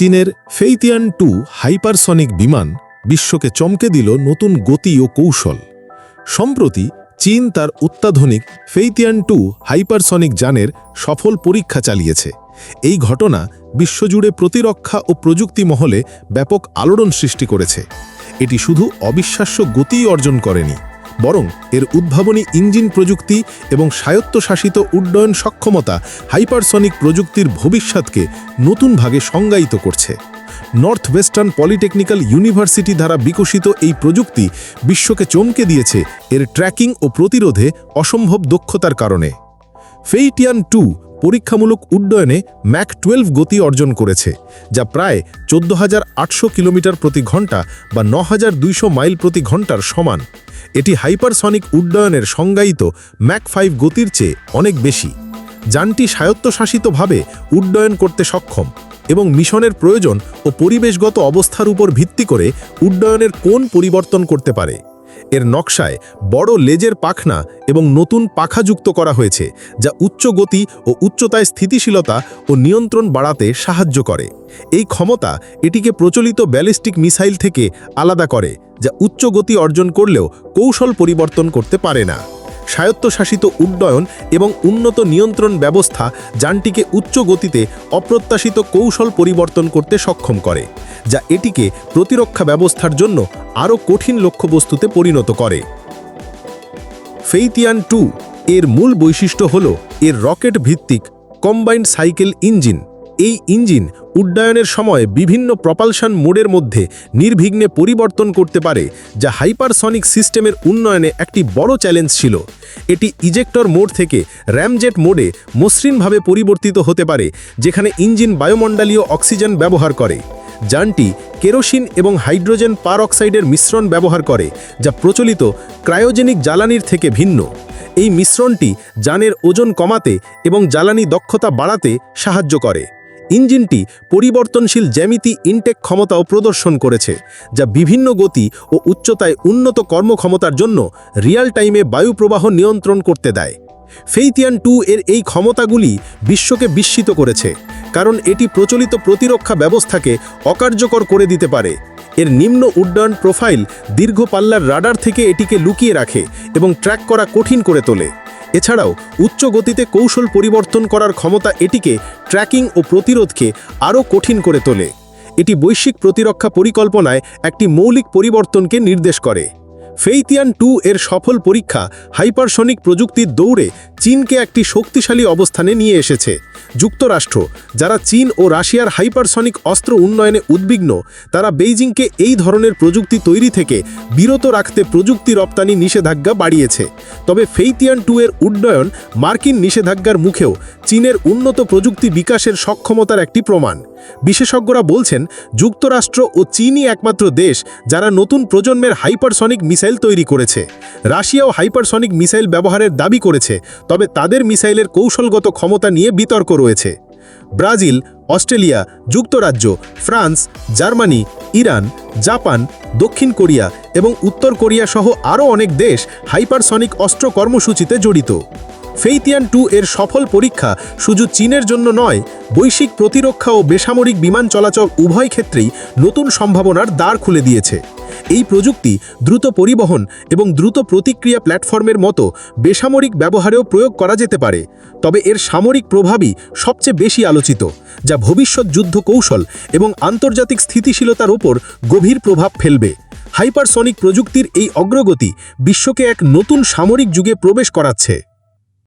চীনের ফেইতিয়ান two hypersonic বিমান বিশ্বকে চমকে দিল নতুন গতি ও কৌশল। সম্প্রতি চীন তার অত্যাধুনিক ফেইতিয়ান টু হাইপারসনিক যানের সফল পরীক্ষা চালিয়েছে। এই ঘটনা বিশ্বজুড়ে প্রতিরক্ষা ও প্রযুক্তি মহলে ব্যাপক আলোড়ন সৃষ্টি করেছে। এটি শুধু অবিশ্বাস্য গতিই অর্জন করেনি বরং এর উদ্ভাবনী ইঞ্জিন প্রযুক্তি এবং স্বায়ত্তশাসিত উড্ডয়ন সক্ষমতা হাইপারসনিক প্রযুক্তির ভবিষ্যৎকে নতুনভাবে সংজ্ঞায়িত করছে। নর্থ ওয়েস্টার্ন পলিটেকনিক্যাল ইউনিভার্সিটি দ্বারা বিকশিত এই প্রযুক্তি বিশ্বকে চমকে দিয়েছে এর ট্র্যাকিং ও প্রতিরোধে অসম্ভব দক্ষতার কারণে। ফেইটিয়ান টু পরীক্ষামূলক উড্ডয়নে ম্যাক টুয়েলভ গতি অর্জন করেছে, যা প্রায় চোদ্দ হাজার আটশো কিলোমিটার প্রতি ঘণ্টা বা ন হাজার দুইশো মাইল প্রতি ঘণ্টার সমান। এটি হাইপারসনিক উড্ডয়নের সংজ্ঞায়িত ম্যাক ফাইভ গতির চেয়ে অনেক বেশি। যানটি স্বায়ত্তশাসিতভাবে উড্ডয়ন করতে সক্ষম এবং মিশনের প্রয়োজন ও পরিবেশগত অবস্থার উপর ভিত্তি করে উড্ডয়নের কোন পরিবর্তন করতে পারে। এর নকশায় বড় লেজের পাখনা এবং নতুন পাখা যুক্ত করা হয়েছে, যা উচ্চ গতি ও উচ্চতায় স্থিতিশীলতা ও নিয়ন্ত্রণ বাড়াতে সাহায্য করে। এই ক্ষমতা এটিকে প্রচলিত ব্যালিস্টিক মিসাইল থেকে আলাদা করে, যা উচ্চ গতি অর্জন করলেও কৌশল পরিবর্তন করতে পারে না। স্বায়ত্তশাসিত উড্ডয়ন এবং উন্নত নিয়ন্ত্রণ ব্যবস্থা যানটিকে উচ্চ গতিতে অপ্রত্যাশিত কৌশল পরিবর্তন করতে সক্ষম করে। যা এটিকে প্রতিরক্ষা ব্যবস্থার জন্য আরও কঠিন লক্ষ্যবস্তুতে পরিণত করে। ফেইতিয়ান টু এর মূল বৈশিষ্ট্য হল এর রকেট ভিত্তিক কম্বাইন্ড সাইকেল ইঞ্জিন। এই ইঞ্জিন উড্ডয়নের সময় বিভিন্ন প্রপালশন মোডের মধ্যে নির্বিঘ্নে পরিবর্তন করতে পারে, যা হাইপারসনিক সিস্টেমের উন্নয়নে একটি বড় চ্যালেঞ্জ ছিল। এটি ইজেক্টর মোড থেকে র্যামজেট মোডে মসৃণভাবে পরিবর্তিত হতে পারে, যেখানে ইঞ্জিন বায়ুমণ্ডলীয় অক্সিজেন ব্যবহার করে। যানটি কেরোসিন এবং হাইড্রোজেন পার অক্সাইডের মিশ্রণ ব্যবহার করে, যা প্রচলিত ক্রায়োজেনিক জ্বালানির থেকে ভিন্ন। এই মিশ্রণটি যানের ওজন কমাতে এবং জ্বালানি দক্ষতা বাড়াতে সাহায্য করে। ইঞ্জিনটি পরিবর্তনশীল জ্যামিতি ইনটেক ক্ষমতাও প্রদর্শন করেছে, যা বিভিন্ন গতি ও উচ্চতায় উন্নত কর্মক্ষমতার জন্য রিয়াল টাইমে বায়ু প্রবাহ নিয়ন্ত্রণ করতে দেয়। ফেইতিয়ান টু এর এই ক্ষমতাগুলি বিশ্বকে বিস্মিত করেছে। কারণ এটি প্রচলিত প্রতিরক্ষা ব্যবস্থাকে অকার্যকর করে দিতে পারে। এর নিম্ন উড্ডয়ন প্রোফাইল দীর্ঘ পাল্লার রাডার থেকে এটিকে লুকিয়ে রাখে এবং ট্র্যাক করা কঠিন করে তোলে। এছাড়াও, উচ্চ গতিতে কৌশল পরিবর্তন করার ক্ষমতা এটিকে ট্র্যাকিং ও প্রতিরোধকে আরও কঠিন করে তোলে। এটি বৈশ্বিক প্রতিরক্ষা পরিকল্পনায় একটি মৌলিক পরিবর্তনকে নির্দেশ করে। ফেইতিয়ান টু এর সফল পরীক্ষা হাইপারসনিক প্রযুক্তির দৌড়ে চীনকে একটি শক্তিশালী অবস্থানে নিয়ে এসেছে। যুক্তরাষ্ট্র, যারা চীন ও রাশিয়ার হাইপারসনিক অস্ত্র উন্নয়নে উদ্বিগ্ন, তারা বেইজিংকে এই ধরনের প্রযুক্তি তৈরি থেকে বিরত রাখতে প্রযুক্তি রপ্তানি নিষেধাজ্ঞা বাড়িয়েছে। তবে ফেইতিয়ান টু এর উড্ডয়ন মার্কিন নিষেধাজ্ঞার মুখেও চীনের উন্নত প্রযুক্তি বিকাশের সক্ষমতার একটি প্রমাণ। বিশেষজ্ঞরা বলছেন, যুক্তরাষ্ট্র ও চীনই একমাত্র দেশ যারা নতুন প্রজন্মের হাইপারসনিক মিসাইল তৈরি করেছে। রাশিয়াও হাইপারসনিক মিসাইল ব্যবহারের দাবি করেছে, তবে তাদের মিসাইলের কৌশলগত ক্ষমতা নিয়ে বিতর্ক রয়েছে। ব্রাজিল, অস্ট্রেলিয়া, যুক্তরাজ্য, ফ্রান্স, জার্মানি, ইরান, জাপান, দক্ষিণ কোরিয়া এবং উত্তর কোরিয়া সহ আরও অনেক দেশ হাইপারসনিক অস্ত্র কর্মসূচিতে জড়িত। ফেইতিয়ান টু এর সফল পরীক্ষা শুধু চীনের জন্য নয়, বৈশ্বিক প্রতিরক্ষা ও বেসামরিক বিমান চলাচল উভয় ক্ষেত্রেই নতুন সম্ভাবনার দ্বার খুলে দিয়েছে। এই প্রযুক্তি দ্রুত পরিবহন এবং দ্রুত প্রতিক্রিয়া প্ল্যাটফর্মের মতো বেসামরিক ব্যবহারেও প্রয়োগ করা যেতে পারে, তবে এর সামরিক প্রভাবই সবচেয়ে বেশি আলোচিত, যা ভবিষ্যৎ যুদ্ধ কৌশল এবং আন্তর্জাতিক স্থিতিশীলতার ওপর গভীর প্রভাব ফেলবে। হাইপারসনিক প্রযুক্তির এই অগ্রগতি বিশ্বকে এক নতুন সামরিক যুগে প্রবেশ করাচ্ছে।